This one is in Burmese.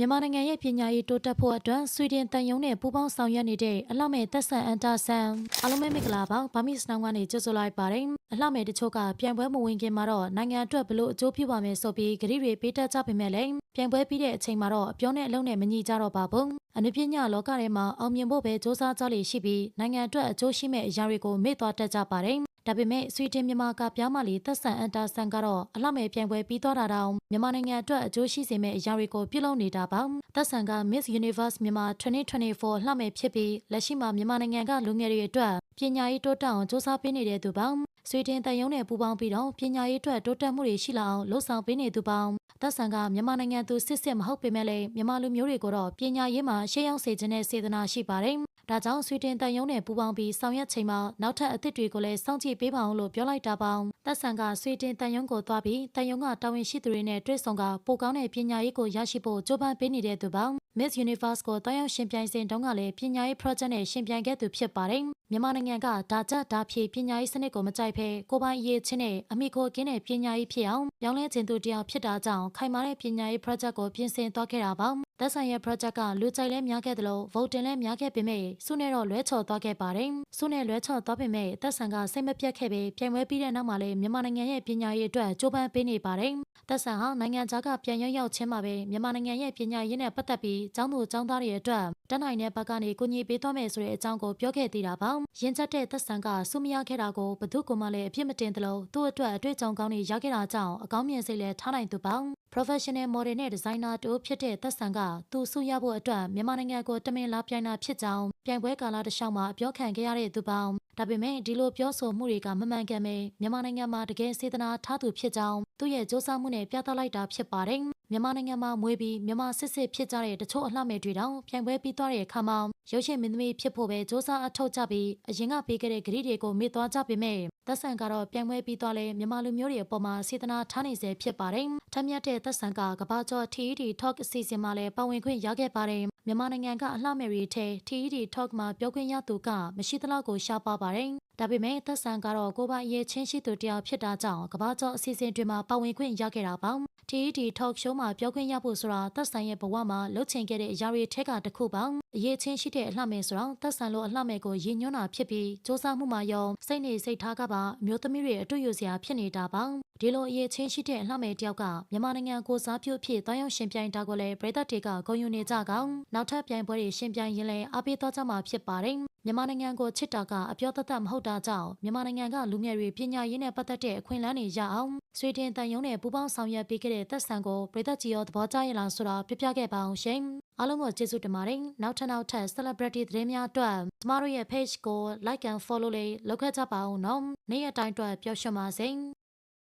မြန်မာနိုင်ငံရဲ့ပညာရေးတိုးတက်ဖို့အတွက်ဆွီဒင်တန်ယုံနဲ့ပူးပေါင်းဆောင်ရွက်နေတဲ့အလှမဲ့သက်ဆန်အန်တာဆန်အားလုံးပဲမင်္ဂလာပါဗာမစ်စနောင်းကနေကြိုဆိုလိုက်ပါတယ်အလှမဲ့တချို့ကပြိုင်ပွဲမဝင်ခင်မှာတော့နိုင်ငံအတွက်ဘလို့အကျိုးပြုပါမယ်ဆိုပြီးဂရီတွေပေးတတ်ကြပေမဲ့လည်းပြိုင်ပွဲပြီးတဲ့အချိန်မှာတော့အပြောနဲ့အလုံးနဲ့မညီကြတော့ပါဘူးအနုပညာလောကထဲမှာအောင်မြင်ဖို့ပဲစ조사ကြလိရှိပြီးနိုင်ငံအတွက်အကျိုးရှိမဲ့အရာတွေကိုမေ့သွားတတ်ကြပါတယ် ဒါပေမဲ့ဆွီဒင်မြန်မာကပြောင်းမလီသက်ဆန်အန်တာဆန်ကတော့အလှမဲ့ပြိုင်ပွဲပြီးသွားတာတောင်မြန်မာနိုင်ငံအတွက်အကျိုးရှိစေမယ့်အရာတွေကိုပြုလုပ်နေတာပါသက်ဆန်က Miss Universe မြန်မာ2024လှမဲ့ဖြစ်ပြီးလက်ရှိမှာမြန်မာနိုင်ငံကလူငယ်တွေအတွက်ပညာရေးတိုးတက်အောင်စ조사ပေးနေတဲ့သူပါဆွီဒင်တန်ယုံနဲ့ပူးပေါင်းပြီးတော့ပညာရေးအတွက်တိုးတက်မှုတွေရှိလာအောင်လှုံ့ဆော်ပေးနေသူပါသက်ဆန်ကမြန်မာနိုင်ငံသူစစ်စစ်မဟုတ်ပေမဲ့လည်းမြန်မာလူမျိုးတွေကိုတော့ပညာရေးမှာရှေ့ရောက်စေခြင်းနဲ့စေတနာရှိပါတယ် ဒါကြောင့်ဆွီဒင်တန်ယုံနဲ့ပူးပေါင်းပြီးဆောင်ရွက်ချိန်မှာနောက်ထပ်အသစ်တွေကိုလည်းစောင့်ကြည့်ပေးပါအောင်လို့ပြောလိုက်တာပါသက်ဆန်ကဆွီဒင်တန်ယုံကိုသွားပြီးတန်ယုံကတာဝန်ရှိသူတွေနဲ့တွေ့ဆုံကပိုကောင်းတဲ့ပညာရေးကိုရရှိဖို့ကြိုးပမ်းပေးနေတဲ့သူပါ Miss Universe ကိုတောင်းရောက်ရှင်ပြိုင်စဉ်တုန်းကလည်းပညာရေး project နဲ့ရှင်ပြိုင်ခဲ့သူဖြစ်ပါတယ်မြန်မာနိုင်ငံကဒါကြဒါဖြေပညာရေးစနစ်ကိုမကြိုက်ဖဲကိုပိုင်အရေးချင်းနဲ့အမိခိုကင်းတဲ့ပညာရေးဖြစ်အောင်ပြောင်းလဲခြင်းသူတယောက်ဖြစ်တာကြောင့်ခိုင်မာတဲ့ပညာရေး project ကိုပြင်ဆင်သွားခဲ့တာပါ သက်ဆိုင်ရဲ့ project ကလူကြိုက်လဲများခဲ့တယ်လို့ vote တင်လဲများခဲ့ပေမဲ့စုနဲ့တော့လွဲချော်သွားခဲ့ပါတယ်စုနဲ့လွဲချော်သွားပေမဲ့သက်ဆန်ကစိတ်မပြတ်ခဲ့ပဲပြိုင်ပွဲပြီးတဲ့နောက်မှာလည်းမြန်မာနိုင်ငံရဲ့ပညာရေးအတွက်ကြိုးပမ်းပေးနေပါတယ်သက်ဆန်ဟာနိုင်ငံခြားကပြန်ရောက်ရောက်ချင်းမှာပဲမြန်မာနိုင်ငံရဲ့ပညာရေးနဲ့ပတ်သက်ပြီးကျောင်းသူကျောင်းသားတွေအတွက်တန်းနိုင်တဲ့ဘက်ကနေကူညီပေးသွားမယ်ဆိုတဲ့အကြောင်းကိုပြောခဲ့သေးတာပါ။ရင်ချက်တဲ့သက်ဆန်ကစုမရခဲ့တာကိုဘသူကမှလည်းအပြစ်မတင်သလိုသူ့အတွက်အတွေ့အကြုံကောင်းတွေရခဲ့တာကြောင့်အကောင်းမြင်စိတ်လည်းထားနိုင်သူပါ။ professional model နဲ့ designer တို့ဖြစ်တဲ့သက်ဆန်ကသူစုရဖို့အတွက်မြန်မာနိုင်ငံကိုတမင်လာပြိုင်တာဖြစ်ကြောင်းပြိုင်ပွဲကာလတစ်လျှောက်မှာအပြောခံခဲ့ရတဲ့သူပါဒါပေမဲ့ဒီလိုပြောဆိုမှုတွေကမမှန်ကန်ပဲမြန်မာနိုင်ငံမှာတကယ်စေတနာထားသူဖြစ်ကြောင်း သူ့ရဲ့စ조사မှုနဲ့ပြသလိုက်တာဖြစ်ပါတယ်မြန်မာနိုင်ငံမှာမွေးပြီးမြန်မာစစ်စစ်ဖြစ်ကြတဲ့တချို့အလှမဲ့တွေတောင်ပြိုင်ပွဲပြီးသွားတဲ့အခါမှာရုပ်ရှင်မင်းသမီးဖြစ်ဖို့ပဲစ조사အထောက်ကြပြီးအရင်ကပေးခဲ့တဲ့ဂရီတွေကိုမေ့သွားကြပေမဲ့သက်ဆန်ကတော့ပြိုင်ပွဲပြီးသွားလဲမြန်မာလူမျိုးတွေအပေါ်မှာစေတနာထားနေစေဖြစ်ပါတယ်။ထက်မြက်တဲ့သက်ဆန်ကကဘာကျော် TED Talk အစီအစဉ်မှာလည်းပါဝင်ခွင့်ရခဲ့ပါတယ်။မြန်မာနိုင်ငံကအလှမယ်ရီထဲ TED Talk မှာပြောခွင့်ရသူကမရှိသလောက်ကိုရှားပါပါတယ်။ ဒါပေမဲ့သက်ဆန်ကတော့ကိုပိုင်ရေးချင်းရှိသူတယောက်ဖြစ်တာကြောင့်ကဘာကျော်အစီအစဉ်တွေမှာပါဝင်ခွင့်ရခဲ့တာပါ။ TED Talk Show မှာပြောခွင့်ရဖို့ဆိုတာသက်ဆန်ရဲ့ဘဝမှာလှုပ်ချင်ခဲ့တဲ့အရာတွေထက်ကတစ်ခုပါအရေးချင်းရှိတဲ့အလှမယ်ဆိုတော့သက်ဆန်လိုအလှမယ်ကိုရည်ညွှန်းတာဖြစ်ပြီးစ조사မှုမှာရောစိတ်နေစိတ်ထားကပါအမျိုးသမီးတွေအတွေ့အကြုံစရာဖြစ်နေတာပါ ဒီလိုအရေးချင်းရှိတဲ့အလှမယ်တယောက်ကမြန်မာနိုင်ငံကိုစားပြုအဖြစ်တောင်းရောက်ရှင်ပြိုင်တာကိုလည်းပြည်သက်တွေကဂုဏ်ယူနေကြကောင်နောက်ထပ်ပြိုင်ပွဲတွေရှင်ပြိုင်ရင်လည်းအားပေးသွားကြမှာဖြစ်ပါတယ်မြန်မာနိုင်ငံကိုချစ်တာကအပြောတသက်မဟုတ်တာကြောင့်မြန်မာနိုင်ငံကလူငယ်တွေပညာရေးနဲ့ပတ်သက်တဲ့အခွင့်အလမ်းတွေရအောင်ဆွေတင်တန်ယုံနဲ့ပူးပေါင်းဆောင်ရွက်ပေးခဲ့တဲ့သက်ဆန်ကိုပြည်သက်ကြီးရောသဘောကျရလားဆိုတာပြပြခဲ့ပါအောင်ရှင်အားလုံးကိုကျေးဇူးတင်ပါတယ်နောက်ထပ်နောက်ထပ် celebrity သတင်းများအတွက်ကျမတို့ရဲ့ page ကို like and follow လေးလုပ်ခဲ့ကြပါဦးနော်နေ့ရက်တိုင်းအတွက်ပျော်ရွှင်ပါစေ